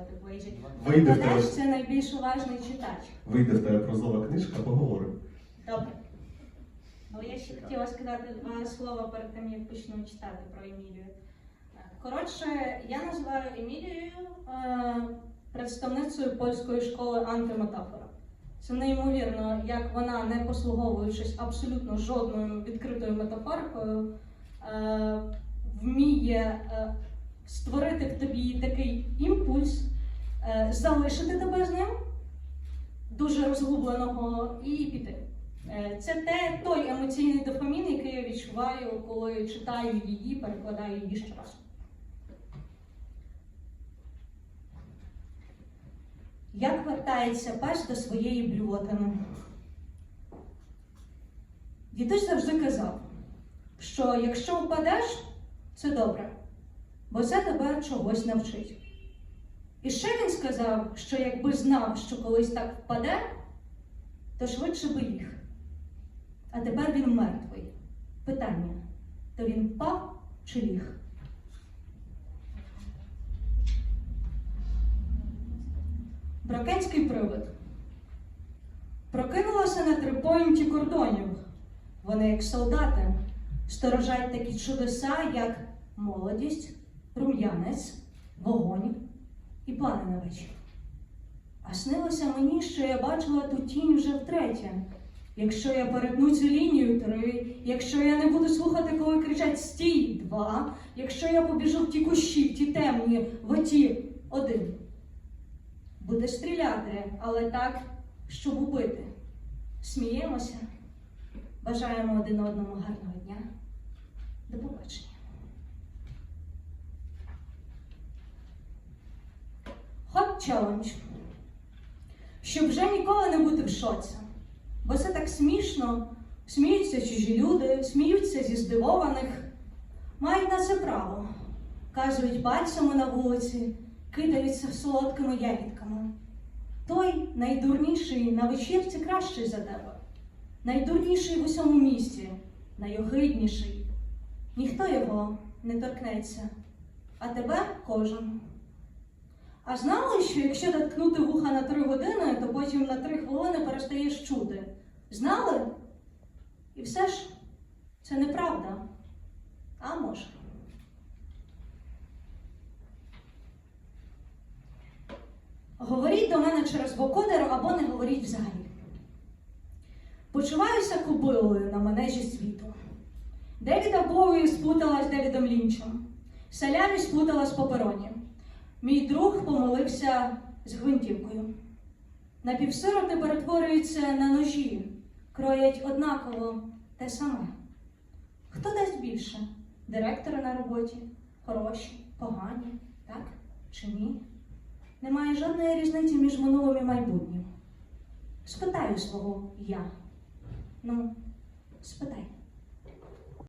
читати поезію. Вийде в тебе, це найбільш уважний читач. вийде в тебе прозова книжка, поговоримо. Добре. Ну, я ще хотіла сказати два слова перед тим, як почну читати про Емілію. Коротше, я називаю Емілію е, представницею польської школи антиметафора. Це неймовірно, як вона, не послуговуючись абсолютно жодною відкритою метафорикою, е, вміє е, створити в тобі такий імпульс, е, залишити тебе з ним, дуже розгубленого, і піти. Е, Це те, той емоційний дофамін, який я відчуваю, коли читаю її, перекладаю її щоразу. Як вертається пес до своєї блювотини? Дідусь завжди казав, що якщо впадеш, це добре, бо це тебе чогось навчить. І ще він сказав, що якби знав, що колись так впаде, то швидше би їх. А тепер він мертвий. Питання: то він впав чи ліг? Бракенський привид. Прокинулася на трипойнті кордонів. Вони, як солдати, сторожать такі чудеса, як молодість, рум'янець, вогонь і плани на вечір. А снилося мені, що я бачила ту тінь вже втретє. Якщо я перетну цю лінію три, якщо я не буду слухати, коли кричать стій два, якщо я побіжу в ті кущі, в ті темні, в оті один. Буде стріляти, але так, щоб убити. Сміємося, бажаємо один одному гарного дня. До побачення. Challenge. Щоб вже ніколи не бути в шоці. Бо це так смішно. Сміються чужі люди, сміються зі здивованих. Мають на це право. Кажуть пальцями на вулиці, кидаються солодкими ягідками. Той найдурніший на вечірці кращий за тебе. Найдурніший в усьому місті, найогидніший. Ніхто його не торкнеться, а тебе кожен. А знали, що якщо доткнути вуха на три години, то потім на три хвилини перестаєш чути? Знали? І все ж це неправда. А може. Говоріть до мене через вокодер або не говоріть взагалі. Почуваюся кобилою на манежі світу. Девіда Боуї сплутала з Девідом Лінчем. Салямі сплутала з Папероні. Мій друг помилився з гвинтівкою. Напівсироти перетворюються на ножі, кроять однаково те саме. Хто дасть більше? Директори на роботі, хороші, погані, так чи ні? Немає жодної різниці між минулим і майбутнім. Спитаю свого я. Ну, спитай.